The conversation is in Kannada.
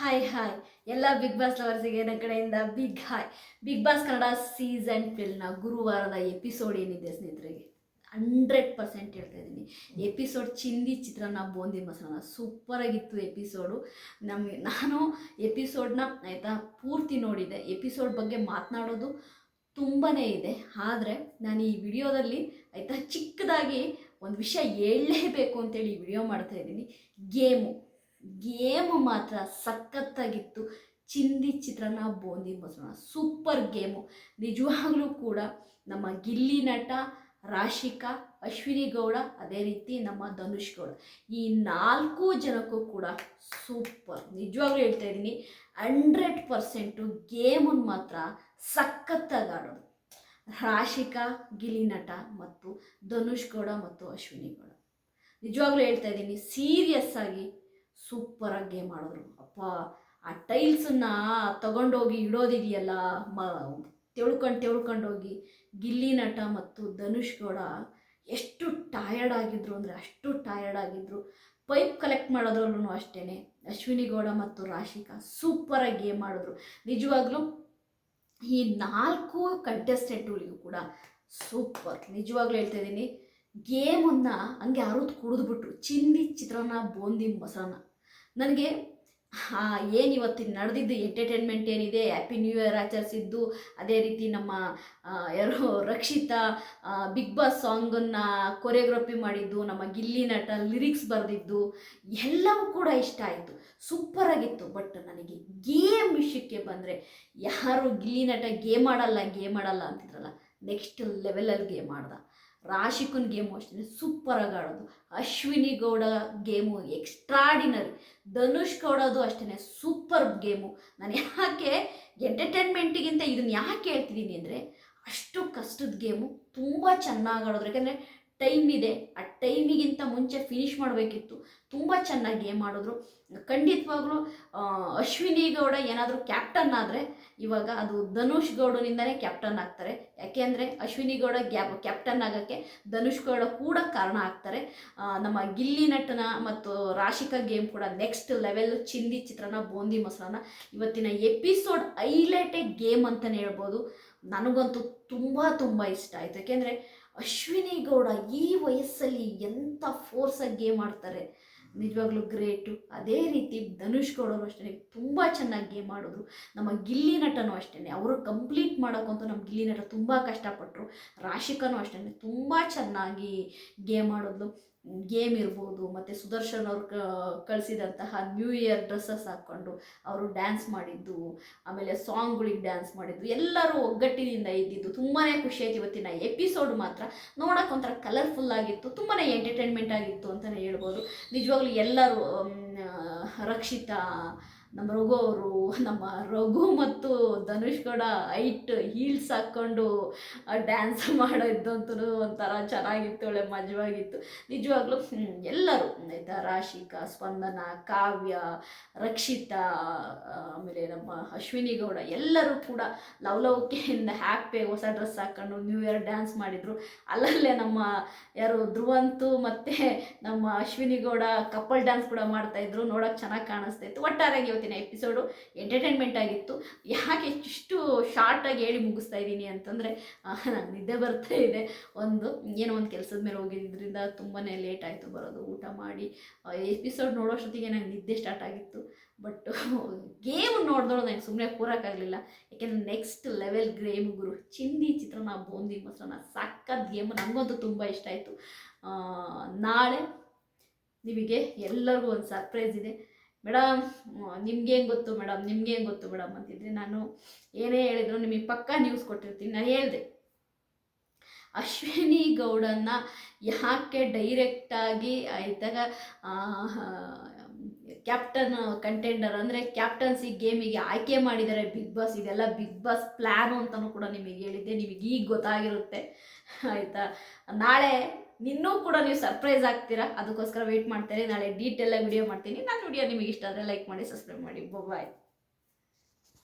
ಹಾಯ್ ಹಾಯ್ ಎಲ್ಲ ಬಿಗ್ ಬಾಸ್ ಲವರ್ಸಿಗೆ ನನ್ನ ಕಡೆಯಿಂದ big hi Bigg Boss Kannada season ಟ್ವೆಲ್ನ ಗುರುವಾರದ ಎಪಿಸೋಡ್ ಏನಿದೆ ಸ್ನೇಹಿತರಿಗೆ? ಹಂಡ್ರೆಡ್ ಪರ್ಸೆಂಟ್ ಹೇಳ್ತಾ ಇದ್ದೀನಿ. ಎಪಿಸೋಡ್ ಚಿಂದಿ ಚಿತ್ರನ ಬೂಂದಿ ಮಸಾಲ ಸೂಪರಾಗಿತ್ತು ಎಪಿಸೋಡು ನಮಗೆ ನಾನು ಎಪಿಸೋಡ್ನ ಆಯಿತಾ ಪೂರ್ತಿ ನೋಡಿದೆ. ಎಪಿಸೋಡ್ ಬಗ್ಗೆ ಮಾತನಾಡೋದು ತುಂಬಾ ಇದೆ. ಆದರೆ ನಾನು ಈ ವಿಡಿಯೋದಲ್ಲಿ ಆಯಿತಾ ಚಿಕ್ಕದಾಗಿ ಒಂದು ವಿಷಯ ಹೇಳಲೇಬೇಕು ಅಂತೇಳಿ ಈ ವಿಡಿಯೋ ಮಾಡ್ತಾ ಇದ್ದೀನಿ. ಗೇಮು ಗೇಮು ಮಾತ್ರ ಸಖತ್ತಾಗಿತ್ತು. ಚಿಂದಿ ಚಿತ್ರಾನ್ನ, ಬೋಂದಿ ಮೊಸರನ್ನ. Super game. ನಿಜವಾಗ್ಲೂ ಕೂಡ ನಮ್ಮ ಗಿಲ್ಲಿ ನಟ ರಾಶಿಕಾ, ಅಶ್ವಿನಿ ಗೌಡ, ಅದೇ ರೀತಿ ನಮ್ಮ ಧನುಷ್ ಗೌಡ. ಈ ನಾಲ್ಕು ಜನಕ್ಕೂ ಕೂಡ ಸೂಪರ್. ನಿಜವಾಗ್ಲೂ ಹೇಳ್ತಾ ಇದ್ದೀನಿ, ಹಂಡ್ರೆಡ್ ಪರ್ಸೆಂಟು ಗೇಮನ್ನು ಮಾತ್ರ ಸಖತ್ತಾಗಿ ಆಡೋದು. ರಾಶಿಕಾ ಗಿಲಿ ನಟ ಮತ್ತು ಧನುಷ್ ಗೌಡ ಮತ್ತು ಅಶ್ವಿನಿ ಗೌಡ. ನಿಜವಾಗ್ಲೂ ಹೇಳ್ತಾ ಇದ್ದೀನಿ ಸೀರಿಯಸ್ ಆಗಿ ಸೂಪರಾಗಿ ಗೇಮ್ ಆಡಿದ್ರು. ಅಪ್ಪ, ಆ ಟೈಲ್ಸನ್ನು ತಗೊಂಡೋಗಿ ಇಡೋದಿದೆಯಲ್ಲ, ಮ, ತೆಳ್ಕೊಂಡು ತೆಳ್ಕೊಂಡೋಗಿ ಗಿಲ್ಲಿ ನಟ ಮತ್ತು ಧನುಷ್ ಗೌಡ ಎಷ್ಟು ಟಯರ್ಡ್ ಆಗಿದ್ರು ಅಂದರೆ ಅಷ್ಟು ಟಯರ್ಡ್ ಆಗಿದ್ರು. ಪೈಪ್ ಕಲೆಕ್ಟ್ ಮಾಡೋದ್ರಲ್ಲೂ ಅಷ್ಟೇ ಅಶ್ವಿನಿ ಗೌಡ ಮತ್ತು ರಾಶಿಕಾ ಸೂಪರಾಗಿ ಗೇಮ್ ಆಡಿದ್ರು. ನಿಜವಾಗ್ಲೂ ಈ ನಾಲ್ಕು ಕಂಟೆಸ್ಟೆಂಟ್ಗಳಿಗೂ ಕೂಡ ಸೂಪರ್. ನಿಜವಾಗ್ಲೂ ಹೇಳ್ತಾ ಇದ್ದೀನಿ, ಗೇಮನ್ನು ಹಂಗೆ ಅರುದು ಕುಡಿದ್ಬಿಟ್ರು. ಚಿಂದಿ ಚಿತ್ರಾನ್ನ, ಬೋಂದಿ, ಮೊಸರನ್ನ. ನನಗೆ ಏನು ಇವತ್ತಿನ ನಡೆದಿದ್ದು ಎಂಟರ್ಟೈನ್ಮೆಂಟ್ ಏನಿದೆ? ಹ್ಯಾಪಿ ನ್ಯೂ ಇಯರ್ ಆಚರಿಸಿದ್ದು. ಅದೇ ರೀತಿ ನಮ್ಮ ಯಾರು ರಕ್ಷಿತ ಬಿಗ್ ಬಾಸ್ ಸಾಂಗನ್ನು ಕೊರಿಯೋಗ್ರಫಿ ಮಾಡಿದ್ದು, ನಮ್ಮ ಗಿಲ್ಲಿ ನಟ ಲಿರಿಕ್ಸ್ ಬರೆದಿದ್ದು, ಎಲ್ಲವೂ ಕೂಡ ಇಷ್ಟ ಆಯಿತು. ಸೂಪರಾಗಿತ್ತು ಬಟ್ ನನಗೆ ಗೇಮ್ ವಿಷಯಕ್ಕೆ ಬಂದರೆ, ಯಾರು ಗಿಲ್ಲಿ ನಟ ಗೇಮ್ ಆಡಲ್ಲ ಗೇಮ್ ಆಡಲ್ಲ ಅಂತಿದ್ರಲ್ಲ ನೆಕ್ಸ್ಟ್ ಲೆವೆಲಲ್ಲಿ ಗೇಮ್ ಆಡ್ದ. ರಾಶಿಕನ್ ಗೇಮು ಅಷ್ಟೇ ಸೂಪರಾಗಿ ಆಡೋದು. ಅಶ್ವಿನಿ ಗೌಡ ಗೇಮು ಎಕ್ಸ್ಟ್ರಾಡಿನರಿ ಧನುಷ್ ಗೌಡದು ಅಷ್ಟೇ ಸೂಪರ್ ಗೇಮು ನಾನು ಯಾಕೆ ಎಂಟರ್ಟೈನ್ಮೆಂಟಿಗಿಂತ ಇದನ್ನು ಯಾಕೆ ಹೇಳ್ತಿದ್ದೀನಿ ಅಂದರೆ, ಅಷ್ಟು ಕಷ್ಟದ ಗೇಮು ತುಂಬ ಚೆನ್ನಾಗಿ ಆಡೋದು. ಯಾಕಂದರೆ ಟೈಮ್ ಇದೆ. ಆ ಟೈಮಿಗಿಂತ ಮುಂಚೆ ಫಿನಿಶ್ ಮಾಡಬೇಕಿತ್ತು. ತುಂಬ ಚೆನ್ನಾಗಿ ಗೇಮ್ ಮಾಡಿದ್ರು ಖಂಡಿತವಾಗ್ಲೂ ಅಶ್ವಿನಿ ಗೌಡ ಏನಾದರೂ ಕ್ಯಾಪ್ಟನ್ ಆದರೆ ಇವಾಗ ಅದು ಧನುಷ್ ಗೌಡನಿಂದನೇ ಕ್ಯಾಪ್ಟನ್ ಆಗ್ತಾರೆ. ಯಾಕೆಂದರೆ ಅಶ್ವಿನಿ ಗೌಡ ಗ್ಯಾಪ್ ಕ್ಯಾಪ್ಟನ್ ಆಗೋಕ್ಕೆ ಧನುಷ್ ಗೌಡ ಕೂಡ ಕಾರಣ ಆಗ್ತಾರೆ. ನಮ್ಮ ಗಿಲ್ಲಿ ನಟನ ಮತ್ತು ರಾಶಿಕಾ ಗೇಮ್ ಕೂಡ ನೆಕ್ಸ್ಟ್ ಲೆವೆಲ್ ಚಿಂದಿ ಚಿತ್ರನ, ಬೂಂದಿ ಮೊಸರನ್ನ ಇವತ್ತಿನ ಎಪಿಸೋಡ್ ಹೈಲೈಟೇ ಗೇಮ್ ಅಂತಲೇ ಹೇಳ್ಬೋದು. ನನಗಂತೂ ತುಂಬ ತುಂಬ ಇಷ್ಟ ಆಯಿತು. ಯಾಕೆಂದರೆ ಅಶ್ವಿನಿ ಗೌಡ ಈ ವಯಸ್ಸಲ್ಲಿ ಎಂಥ ಫೋರ್ಸಾಗಿ ಗೇಮ್ ಆಡ್ತಾರೆ. ನಿಜವಾಗ್ಲೂ ಗ್ರೇಟು ಅದೇ ರೀತಿ ಧನುಷ್ ಗೌಡರು ಅಷ್ಟೇ ತುಂಬ ಚೆನ್ನಾಗಿ ಗೇಮ್ ಆಡಿದ್ರು ನಮ್ಮ ಗಿಲ್ಲಿ ನಟನೂ ಅಷ್ಟೇ ಅವರು ಕಂಪ್ಲೀಟ್ ಮಾಡೋಕ್ಕಂತೂ ನಮ್ಮ ಗಿಲ್ಲಿ ನಟ ತುಂಬ ಕಷ್ಟಪಟ್ಟರು ರಾಶಿಕನೂ ಅಷ್ಟೇ ತುಂಬ ಚೆನ್ನಾಗಿ ಗೇಮ್ ಆಡೋದು ಗೇಮ್ ಇರ್ಬೋದು, ಮತ್ತು ಸುದರ್ಶನ್ ಅವ್ರು ಕಳಿಸಿದಂತಹ ನ್ಯೂ ಇಯರ್ ಡ್ರೆಸ್ಸಸ್ ಹಾಕ್ಕೊಂಡು ಅವರು ಡ್ಯಾನ್ಸ್ ಮಾಡಿದ್ದು, ಆಮೇಲೆ ಸಾಂಗ್ಗಳಿಗೆ ಡ್ಯಾನ್ಸ್ ಮಾಡಿದ್ದು, ಎಲ್ಲರೂ ಒಗ್ಗಟ್ಟಿನಿಂದ ಇದ್ದಿದ್ದು ತುಂಬಾ ಖುಷಿ ಆಯ್ತು ಇವತ್ತಿನ ಎಪಿಸೋಡ್ ಮಾತ್ರ. ನೋಡೋಕೆ ಒಂಥರ ಕಲರ್ಫುಲ್ ಆಗಿತ್ತು ತುಂಬಾ ಎಂಟರ್ಟೈನ್ಮೆಂಟ್ ಆಗಿತ್ತು ಅಂತಲೇ ಹೇಳ್ಬೋದು. ನಿಜವಾಗ್ಲೂ ಎಲ್ಲರೂ ರಕ್ಷಿತಾ ನಮ್ಮ ರಘು ಅವರು, ನಮ್ಮ ರಘು ಮತ್ತು ಧನುಷ್ ಗೌಡ ಹೈಟ್ ಹೀಲ್ಸ್ ಹಾಕ್ಕೊಂಡು ಡ್ಯಾನ್ಸ್ ಮಾಡೋದಂತೂ ಒಂಥರ ಚೆನ್ನಾಗಿತ್ತು, ಒಳ್ಳೆ ಮಜವಾಗಿತ್ತು. ನಿಜವಾಗ್ಲೂ ಎಲ್ಲರೂ, ಆಯಿತಾ, ರಾಶಿಕಾ, ಸ್ಪಂದನ, ಕಾವ್ಯ, ರಕ್ಷಿತಾ ಆಮೇಲೆ ನಮ್ಮ ಅಶ್ವಿನಿ ಗೌಡ, ಎಲ್ಲರೂ ಕೂಡ ಲವಲವಿಕೆಯಿಂದ ಹ್ಯಾಪಿ ಹೊಸ ಡ್ರೆಸ್ ಹಾಕ್ಕೊಂಡು ನ್ಯೂ ಇಯರ್ ಡ್ಯಾನ್ಸ್ ಮಾಡಿದರು. ಅಲ್ಲಲ್ಲೇ ನಮ್ಮ ಯಾರು, ಧ್ರುವಂತು ಮತ್ತು ನಮ್ಮ ಅಶ್ವಿನಿ ಗೌಡ, ಕಪಲ್ ಡ್ಯಾನ್ಸ್ ಕೂಡ ಮಾಡ್ತಾಯಿದ್ರು ನೋಡೋಕೆ ಚೆನ್ನಾಗಿ ಕಾಣಿಸ್ತಾ ಇತ್ತು. ಒಟ್ಟಾರೆಯಾಗಿ ಇವತ್ತಿನ ಎಪಿಸೋಡು ಎಂಟರ್ಟೈನ್ಮೆಂಟ್ ಆಗಿತ್ತು. ಯಾಕೆ ಇಷ್ಟು ಶಾರ್ಟಾಗಿ ಹೇಳಿ ಮುಗಿಸ್ತಾ ಇದ್ದೀನಿ ಅಂತಂದರೆ ನಂಗೆ ನಿದ್ದೆ ಬರ್ತಾ ಇದೆ. ಒಂದು, ಏನೋ ಒಂದು ಕೆಲಸದ ಮೇಲೆ ಹೋಗಿದ್ದರಿಂದ ತುಂಬಾ ಲೇಟ್ ಆಯಿತು ಬರೋದು. ಊಟ ಮಾಡಿ ಎಪಿಸೋಡ್ ನೋಡೋಷ್ಟೊತ್ತಿಗೆ ನಂಗೆ ನಿದ್ದೆ ಸ್ಟಾರ್ಟ್ ಆಗಿತ್ತು. ಬಟ್ ಗೇಮ್ ನೋಡಿದೋಳು ನನಗೆ ಸುಮ್ಮನೆ ಕೂರೋಕ್ಕಾಗಲಿಲ್ಲ ಯಾಕೆಂದ್ರೆ ನೆಕ್ಸ್ಟ್ ಲೆವೆಲ್ ಗ್ರೇಮ್ ಗುರು ಚಿಂದಿ ಚಿತ್ರಾನ್ನ ಬೂಂದಿ, ಮೊಸರನ್ನ ಸಕ್ಕತ್ ಗೇಮ್ ನನಗಂತೂ ತುಂಬ ಇಷ್ಟ ಆಯಿತು. ನಾಳೆ ನಿಮಗೆ ಎಲ್ಲರಿಗೂ ಒಂದು ಸರ್ಪ್ರೈಸ್ ಇದೆ. ಮೇಡಮ್ ನಿಮ್ಗೇನು ಗೊತ್ತು ಮೇಡಮ್ ನಿಮ್ಗೇನು ಗೊತ್ತು ಮೇಡಮ್ ಅಂತಿದ್ರೆ ನಾನು, ಏನೇ ಹೇಳಿದ್ರು ನಿಮಗೆ ಪಕ್ಕಾ ನ್ಯೂಸ್ ಕೊಟ್ಟಿರ್ತೀನಿ ನಾನು ಹೇಳಿದೆ. ಅಶ್ವಿನಿ ಗೌಡನ್ನ ಯಾಕೆ ಡೈರೆಕ್ಟಾಗಿ ಇದ್ದಾಗ ಕ್ಯಾಪ್ಟನ್ ಕಂಟೆಂಡರ್ ಅಂದರೆ ಕ್ಯಾಪ್ಟನ್ಸಿ ಗೇಮಿಗೆ ಆಯ್ಕೆ ಮಾಡಿದ್ದಾರೆ ಬಿಗ್ ಬಾಸ್ ಇದೆಲ್ಲ ಬಿಗ್ ಬಾಸ್ ಪ್ಲ್ಯಾನು ಅಂತಲೂ ಕೂಡ ನಿಮಗೆ ಹೇಳಿದ್ದೆ. ನಿಮಗೆ ಈಗ ಗೊತ್ತಾಗಿರುತ್ತೆ. ಆಯಿತಾ? ನಾಳೆ ನಿನ್ನೂ ಕೂಡ ನೀವು ಸರ್ಪ್ರೈಸ್ ಆಗ್ತೀರಾ? ಅದಕ್ಕೋಸ್ಕರ ವೆಯ್ಟ್ ಮಾಡ್ತೇನೆ. ನಾಳೆ ಡೀಟೇಲಾಗಿ ವಿಡಿಯೋ ಮಾಡ್ತೀನಿ. ನಾನು ವಿಡಿಯೋ ನಿಮಗೆ ಇಷ್ಟ ಆದರೆ ಲೈಕ್ ಮಾಡಿ ಸಬ್ಸ್ಕ್ರೈಬ್ ಮಾಡಿ. ಬಾಯ್